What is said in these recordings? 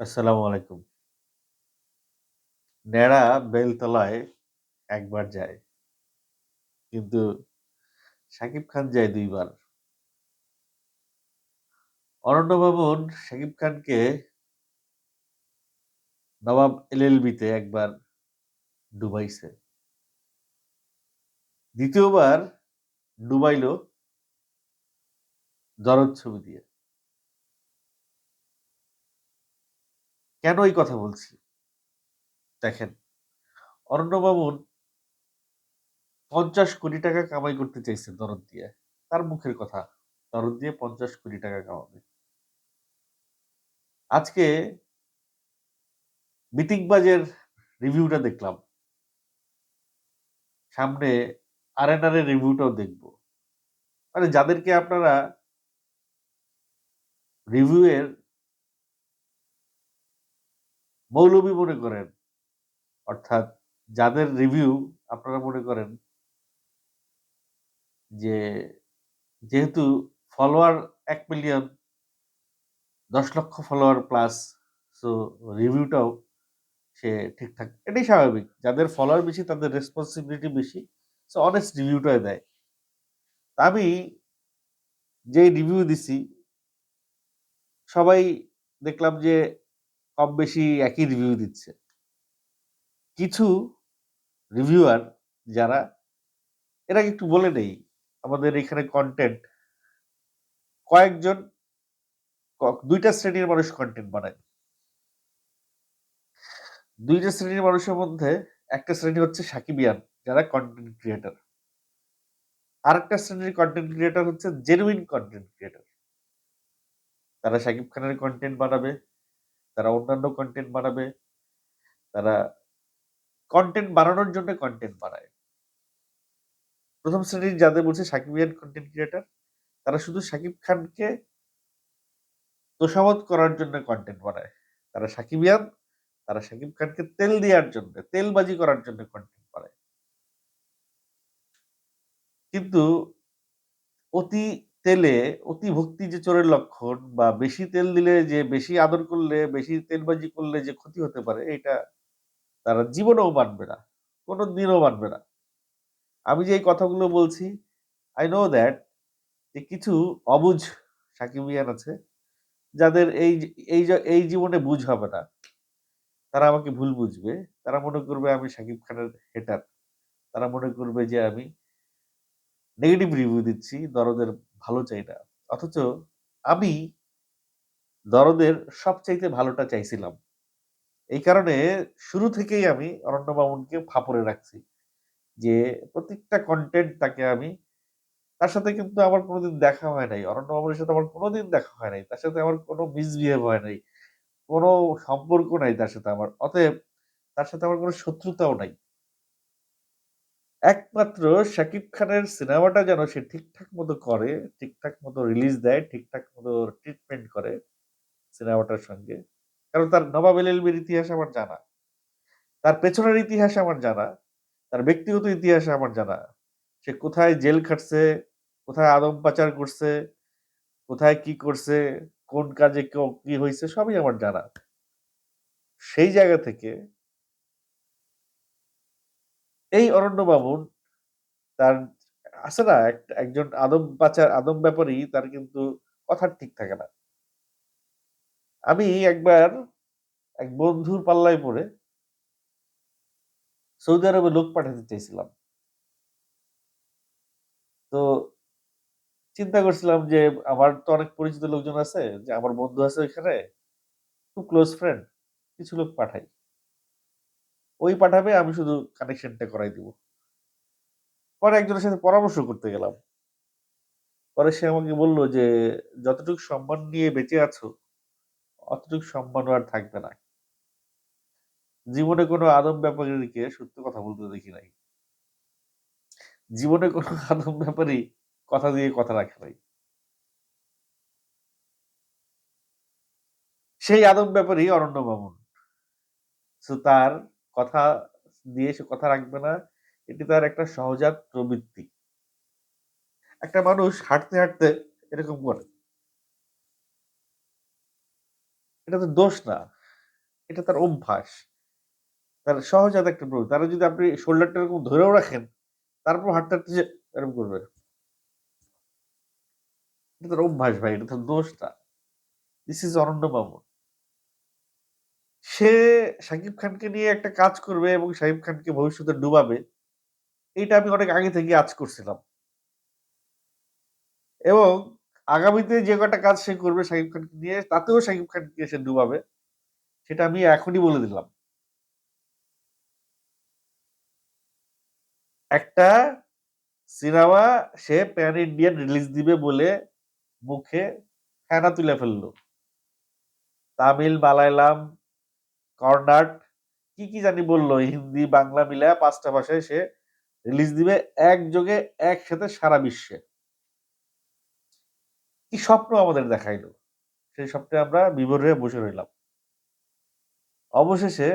আসসালামু আলাইকুম। ন্যাড়া বেলতলায় একবার যায়। কিন্তু শাকিব খান যায় দুইবার অরণ্য ভবন শাকিব খানকে নবাব এলএলবিতে একবার ডুবাইছে। দ্বিতীয়বার ডুবাইল দরদ ছবি দিয়ে। কেন এই কথা বলছি? দেখেন, অরণ্য বাবুন ৫০ কোটি টাকা কামাই করতে চাইছে দরদ দিয়ে। তার মুখের কথা। দরদ দিয়ে ৫০ কোটি টাকা কামাবে। আজকে মিটিংবাজের রিভিউটা দেখলাম। সামনে আরএনআর এর রিভিউটাও দেখব। মানে যাদেরকে আপনারা রিভিউ এর মৌলবি মনে করেন, অর্থাৎ যাদের রিভিউ আপনারা মনে করেন যে যেহেতু ফলোয়ার এক মিলিয়ন ১০ লক্ষ ফলোয়ার প্লাস সো রিভিউটাও সে ঠিকঠাক এটাই স্বাভাবিক। যাদের ফলোয়ার বেশি তাদের রেসপন্সিবিলিটি বেশি। সো অনেস্ট রিভিউটাই দেয়। আমি যেই রিভিউ দিছি সবাই দেখলাম যে কম বেশি একই রিভিউ দিচ্ছে। কিছু রিভিউয়ার যারা এরা একটু বলে নেই, আমাদের এখানে কন্টেন্ট কয়েকজন ২ শ্রেণির মানুষ কন্টেন্ট বানায়। দুইটা শ্রেণির মানুষের মধ্যে একটা শ্রেণি হচ্ছে সাকিবিয়ান যারা কন্টেন্ট ক্রিয়েটার আরেকটা শ্রেণির কন্টেন্ট ক্রিয়েটার হচ্ছে জেনুইন কনটেন্ট ক্রিয়েটার তারা শাকিব খানের কন্টেন্ট বানাবে, তারা অন্যান্য কনটেন্ট বানাবে, তারা কন্টেন্ট বানানোর জন্য কন্টেন্ট বানায়। প্রথম শ্রেণির যাদের বলছে সাকিবিয়ান কন্টেন্ট ক্রিয়েটর, তারা শুধু শাকিব খানকে তোষামোদ করার জন্য কন্টেন্ট বানায়। তারা সাকিবিয়ান, তারা সাকিব খানকে তেল দেওয়ার জন্য, তেলবাজি করার জন্য কন্টেন্ট বানায়। কিন্তু অতি তেলে অতি ভক্তি যে চোরের লক্ষণ বা বেশি তেল দিলে যে বেশি আদর করলে, বেশি তেলবাজি করলে যে ক্ষতি হতে পারে এটা তারা জীবনেও মানবে না। কোনো দিনও মানবে না। আমি যে এই কথাগুলো বলছি আই নো দ্যাট যে কিছু অবুঝ সাকিবিয়ান আছে যাদের এই এই এই জীবনে বুঝ হবে না। তারা আমাকে ভুল বুঝবে। তারা মনে করবে আমি শাকিব খানের হেটার। তারা মনে করবে যে আমি নেগেটিভ রিভিউ দিচ্ছি, দরদের ভালো চাই না। অথচ আমি দরদের সবচাইতে ভালোটা চাইছিলাম। এই কারণে শুরু থেকেই আমি অরণ্য মামুনকে ফাপড়ে রাখছি। যে প্রত্যেকটা কন্টেন্ট তাকে আমি তার সাথে কিন্তু আমার কোনোদিন দেখা হয় নাই। অরণ্য মামুনের সাথে আমার কোনোদিন দেখা হয় নাই। তার সাথে আমার কোনো মিসবিহেভ হয় নাই। কোন সম্পর্ক নাই তার সাথে আমার। অতএব তার সাথে আমার কোনো শত্রুতাও নাই। একমাত্র শাকিব খানের সিনেমাটা যেন সে ঠিকঠাক মতো করে, ঠিকঠাক মতো রিলিজ দেয়, ঠিকঠাক মতো ট্রিটমেন্ট করে সিনেমাটার সঙ্গে। কারণ তার নবাব এলএলবির ইতিহাস আমার জানা। তার পেছনের ইতিহাস আমার জানা। তার ব্যক্তিগত ইতিহাস আমার জানা। সে কোথায় জেল খাটছে, কোথায় আদম পাচার করছে, কোথায় কি করছে, কোন কাজে ক কি হয়েছে সবই আমার জানা। সেই জায়গা থেকে এই অরণ্য মামুন তার আছে না একজন আদম পাচার, আদম ব্যাপারী, তার কিন্তু কথা ঠিক থাকে না। আমি একবার এক বন্ধুর পাল্লায় পড়ে সৌদি আরবে লোক পাঠাতে চাইছিলাম। তো চিন্তা করছিলাম যে, আমার তো অনেক পরিচিত লোকজন আছে, যে আমার বন্ধু আছে ওইখানে। খুব ক্লোজ ফ্রেন্ড। কিছু লোক পাঠাই। ওই পাঠাবে আমি শুধু কানেকশনটা করাই দিব। পরে একজনের সাথে পরামর্শ করতে গেলাম। পরে সে আমাকে বলল যে, "যতটুকু সম্মান নিয়ে বেঁচে আছো, অতটুকু সম্মানও আর থাকবে না।" জীবনে কোনো আদম ব্যাপারীকে সত্য কথা বলতে দেখি নাই। জীবনে কোনো আদম ব্যাপারী কথা দিয়ে কথা রাখে নাই। সেই আদম ব্যাপারী অরণ্য মামুন। সো তার কথা দিয়ে সে কথা রাখবে না। এটি তার একটা সহজাত প্রবৃত্তি। একটা মানুষ হাঁটতে, হাঁটতে এরকম করে। এটা তো দোষ না। এটা তার অভ্যাস। তার সহজাত একটা প্রবৃত্তি। তারা যদি আপনি শোল্ডারটা এরকম ধরেও রাখেন, তারপর হাঁটতে, হাঁটতে যে এরকম করবে। এটা তার অভ্যাস ভাই, এটা তার দোষ না। This is Aranya Mamun. সে শাকিব খানকে নিয়ে একটা কাজ করবে এবং শাকিব খানকে ভবিষ্যতে ডুবাবে। এইটা আমি অনেক আগে থেকে আজ করছিলাম। এবং আগামীতে যে কটা কাজ সে করবে শাকিব খানকে নিয়ে, তাতেও শাকিব খানকে সে ডুবাবে। সেটা আমি এখনই বলে দিলাম। একটা সিনেমা সে প্যান ইন্ডিয়ান রিলিজ দিবে বলে মুখে ফেনা তুলে ফেলল তামিল, মালায়ালাম, কর্নাট কি, কি জানি বলল হিন্দি, বাংলা মিলায়া ৫ টা ভাষায় সে রিলিজ দিবে একযোগে একসাথে সারা বিশ্বে। কি স্বপ্ন আমাদের দেখাইলো। সেই স্বপ্নে আমরা বিভোর হয়ে বসে রইলাম। অবশেষে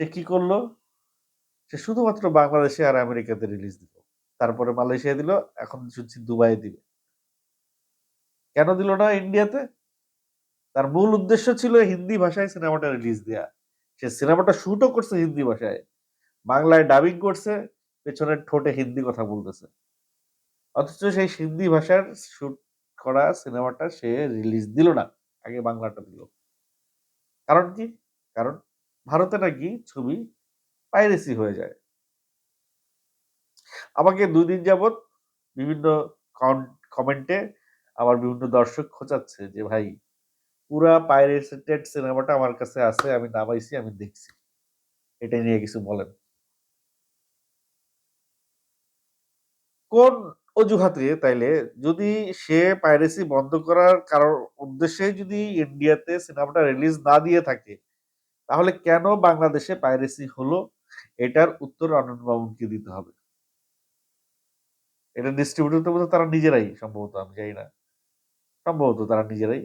সে কি করল? সে শুধুমাত্র বাংলাদেশে আর আমেরিকাতে রিলিজ দিল। তারপরে মালয়েশিয়া দিল, এখন শুনছি দুবাইয়ে দিবে। কেন দিল না ইন্ডিয়াতে? তার মূল উদ্দেশ্য ছিল হিন্দি ভাষায় সিনেমাটা রিলিজ দেয়া। সে সিনেমাটা শুটও করছে হিন্দি ভাষায়। বাংলায় ডাবিং করছে, পেছনের ঠোঁটে হিন্দি কথা বলতেছে। অথচ সেই হিন্দি ভাষার শুট করা সিনেমাটা সে রিলিজ দিল না। আগে বাংলাটা দিল। কারণ কি? কারণ ভারতে নাকি ছবি পাইরেসি হয়ে যায়। আমাকে ২ দিন যাবৎ বিভিন্ন কমেন্টে আমার বিভিন্ন দর্শক খোঁচাচ্ছে যে ভাই পুরা পাইরেটেড সিনেমাটা আমার কাছে আছে। আমি নামাইছি, আমি দেখছি। এটা নিয়ে কিছু বলেন। কোন অজুহাতে তাইলে যদি সে পাইরেসি বন্ধ করার কারণ উদ্দেশ্যে যদি ইন্ডিয়াতে সিনেমাটা রিলিজ না দিয়ে থাকে, তাহলে কেন বাংলাদেশে পাইরেসি হলো? এটার উত্তর আনন্দ মামুনকে দিতে হবে। এটা ডিস্ট্রিবিউটর তো তারা নিজেরাই সম্ভবত আমি জানি না। সম্ভবত তারা নিজেরাই।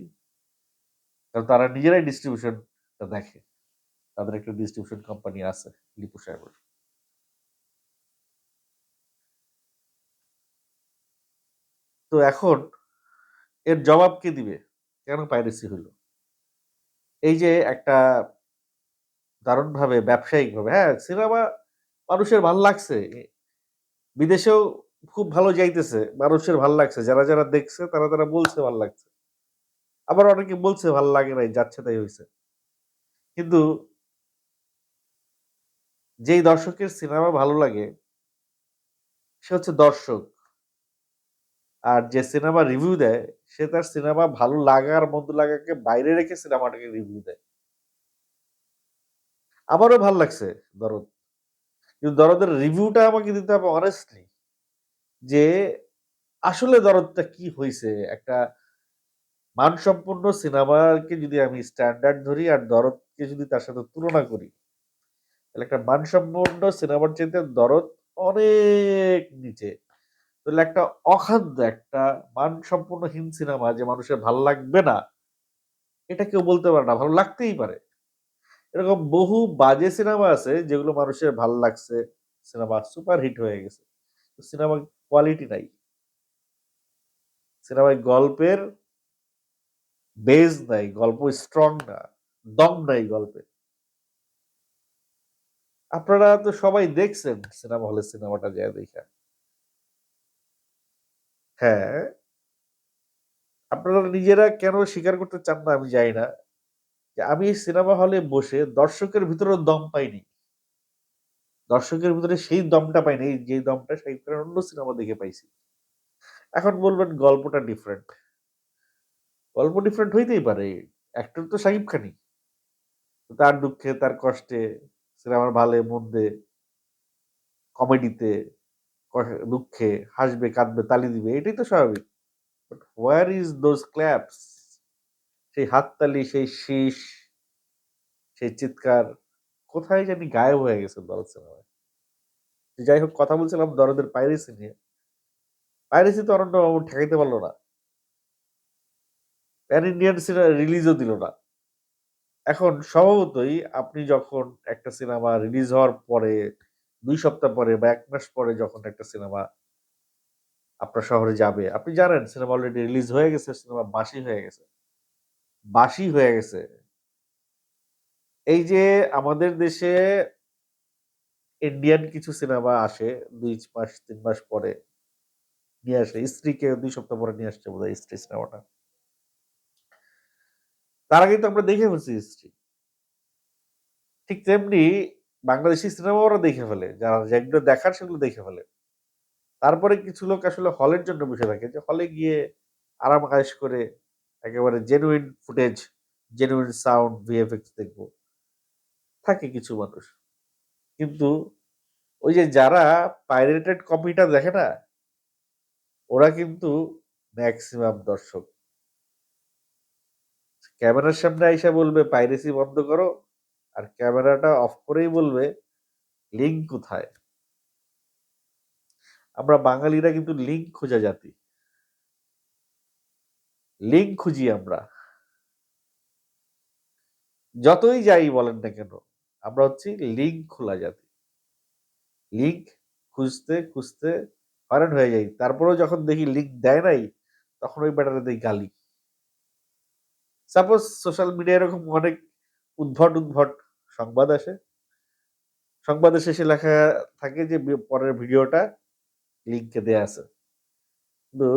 কারণ তারা নিজেরাই ডিস্ট্রিবিউশনটা দেখে। তাদের একটা ডিস্ট্রিবিউশন কোম্পানি আছে লিপু সাহেবের। তো এখন এর জবাব কে দিবে? কেন পাইরেসি হইল? এই যে একটা দারুণভাবে ব্যবসায়িকভাবে হ্যাঁ, সিনেমা মানুষের ভালো লাগছে। বিদেশেও খুব ভালো যাইতেছে। মানুষের ভালো লাগছে। যারা, যারা দেখছে তারা, তারা বলছে ভালো লাগছে। আবার অনেকে বলছে ভালো লাগে নাই, যাচ্ছে তাই হইছে। কিন্তু যেই দর্শকের সিনেমা ভালো লাগে সে হচ্ছে দর্শক। আর যে সিনেমা রিভিউ দেয়, সে তার সিনেমা ভালো লাগা আর মন্দ লাগাকে বাইরে রেখে সিনেমাটাকে রিভিউ দেয়। আমারও ভালো লাগছে 'দরদ'। কিন্তু 'দরদের' রিভিউটা আমাকে দিতে হবে অনেস্টলি। যে আসলে 'দরদটা' কি হয়েছে একটা মানসম্পন্ন সিনেমাকে যদি আমি স্ট্যান্ডার্ড ধরি আর 'দরদকে' যদি তার সাথে তুলনা করি তাহলে একটা মানসম্পন্ন সিনেমার চাইতে 'দরদ' অনেক নিচে। তাহলে একটা অখাদ্য একটা মানসম্পন্নহীন সিনেমা যে মানুষের ভালো লাগবে না, এটা কেউ বলতে পারে না। ভালো লাগতেই পারে। এরকম বহু বাজে সিনেমা আছে যেগুলো মানুষের ভালো লাগছে। সিনেমা সুপার হিট হয়ে গেছে। সিনেমার কোয়ালিটি নাই। সিনেমায় গল্পের বেজ নাই, গল্প স্ট্রং না, দম নাই গল্পে। আপনারা তো সবাই দেখছেন সিনেমা হলে সিনেমাটা যায়া দেইখা। হ্যাঁ। আপনারা নিজেরা কেন স্বীকার করতে চান না আমি জানি না। যে আমি সিনেমা হলে বসে দর্শকের ভিতরে দম পাইনি। দর্শকের ভিতরে সেই দমটা পাইনি যেই দমটা সেই অন্য সিনেমা দেখে পাইছি। এখন বলবেন গল্পটা ডিফারেন্ট। গল্প ডিফারেন্ট হইতেই পারে। অ্যাক্টর তো শাকিব খানই। তার দুঃখে, তার কষ্টে, সিনেমার ভালে মন্দে, কমেডিতে, দুঃখে হাসবে, কাঁদবে, তালি দিবে এটাই তো স্বাভাবিক। But where is those claps? সেই হাততালি, সেই শীষ, সেই চিৎকার কোথায় জানি গায়েব হয়ে গেছে 'দরদ' সিনেমায়। যাই হোক কথা বলছিলাম 'দরদের' পাইরেসি নিয়ে। পাইরেসি তো অরণ্য মামুন ঠেকাইতে পারল না। প্যান ইন্ডিয়ান সিনে রিলিজও দিল না। এখন স্বভাবতই আপনি যখন একটা সিনেমা রিলিজ হওয়ার পরে দুই সপ্তাহ পরে বা এক মাস পরে যখন একটা সিনেমা আপনার শহরে যাবে, আপনি জানেন সিনেমা অলরেডি রিলিজ হয়ে গেছে, সিনেমা বাসি হয়ে গেছে। বাসি হয়ে গেছে। এই যে আমাদের দেশে ইন্ডিয়ান কিছু সিনেমা আসে দুই মাস তিন মাস পরে নিয়ে আসে। 'স্ত্রীকে' দুই সপ্তাহ পরে নিয়ে আসছে বোধহয় 'স্ত্রী' সিনেমাটা। তার আগেই তো আমরা দেখে ফেলছি 'স্ত্রী'। ঠিক তেমনি বাংলাদেশি সিনেমা ওরা দেখে ফেলে। যারা যেগুলো দেখার সেগুলো দেখে ফেলে। তারপরে কিছু লোক আসলে হলের জন্য বসে থাকে যে হলে গিয়ে আরাম আয়েশ করে একেবারে genuine footage, genuine sound, VFX দেখব। থাকে কিছু মানুষ। কিন্তু ওই যে যারা পাইরেটেড কপিটা দেখে না? ওরা কিন্তু ম্যাক্সিমাম দর্শক। ক্যামেরার সামনে আইসা বলবে পাইরেসি বন্ধ করো। আর ক্যামেরাটা অফ করেই বলবে লিঙ্ক কোথায়? আমরা বাঙালিরা কিন্তু লিঙ্ক খোঁজা জাতি। লিঙ্ক খুঁজি আমরা। যতই যাই বলেন না কেন, আমরা হচ্ছি লিঙ্ক খোলা জাতি। লিঙ্ক খুঁজতে, খুঁজতে হয়রান হয়ে যাই। তারপরেও যখন দেখি লিঙ্ক দেয় নাই, তখন ওই বেটারে দেই গালি। সাপোজ সোশ্যাল মিডিয়া এরকম অনেক উদ্ভট, উদ্ভট সংবাদ আসে। সংবাদের শেষে লেখা থাকে যে পরের ভিডিওটা লিঙ্কে দেয়া আছে। কিন্তু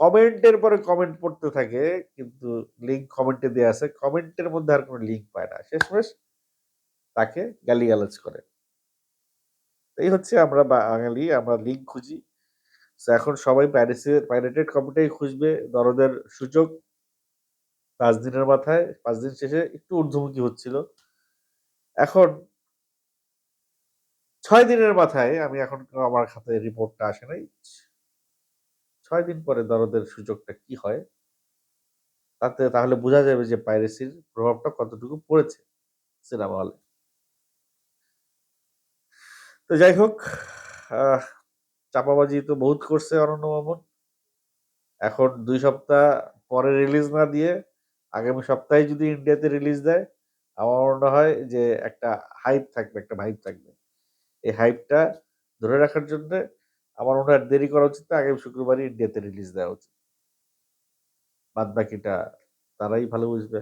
কমেন্টের পরে কমেন্ট পড়তে থাকে কিন্তু লিঙ্ক কমেন্টে দেওয়া আছে। কমেন্টের মধ্যে আর কোনো লিঙ্ক পায় না। শেষমেশ তাকে গালিগালাজ করে। এই হচ্ছে আমরা বাঙালি, আমরা লিঙ্ক খুঁজি। এখন সবাই পাইরেসি পাইরেটেড কপিটাই খুঁজবে। দরদের সূচক ৫ দিনের মাথায়, পাঁচ দিন শেষে একটু ঊর্ধ্বমুখী হচ্ছিল। এখন ছয় দিনের মাথায় আমি এখন আমার খাতায় রিপোর্টটা আসে নাই। ছয় দিন পরে দরদের সুযোগটা কি হয়? তাতে তাহলে বোঝা যাবে যে পাইরেসির প্রভাবটা কতটুকু পড়েছে সিনেমা হলে। তো যাই হোক চাপাবাজি তো বহুত করছে অনন্য মামুন। এখন দুই সপ্তাহ পরে রিলিজ না দিয়ে আগামী সপ্তাহে যদি ইন্ডিয়াতে রিলিজ দেয়, আমার মনে হয় যে একটা হাইপ থাকবে, একটা ভাইব থাকবে। এই হাইপটা ধরে রাখার জন্য আমার মনে হয় দেরি করা উচিত না। আগামী শুক্রবারই ইন্ডিয়াতে রিলিজ দেওয়া উচিত। বাদ বাকিটা তারাই ভালো বুঝবে।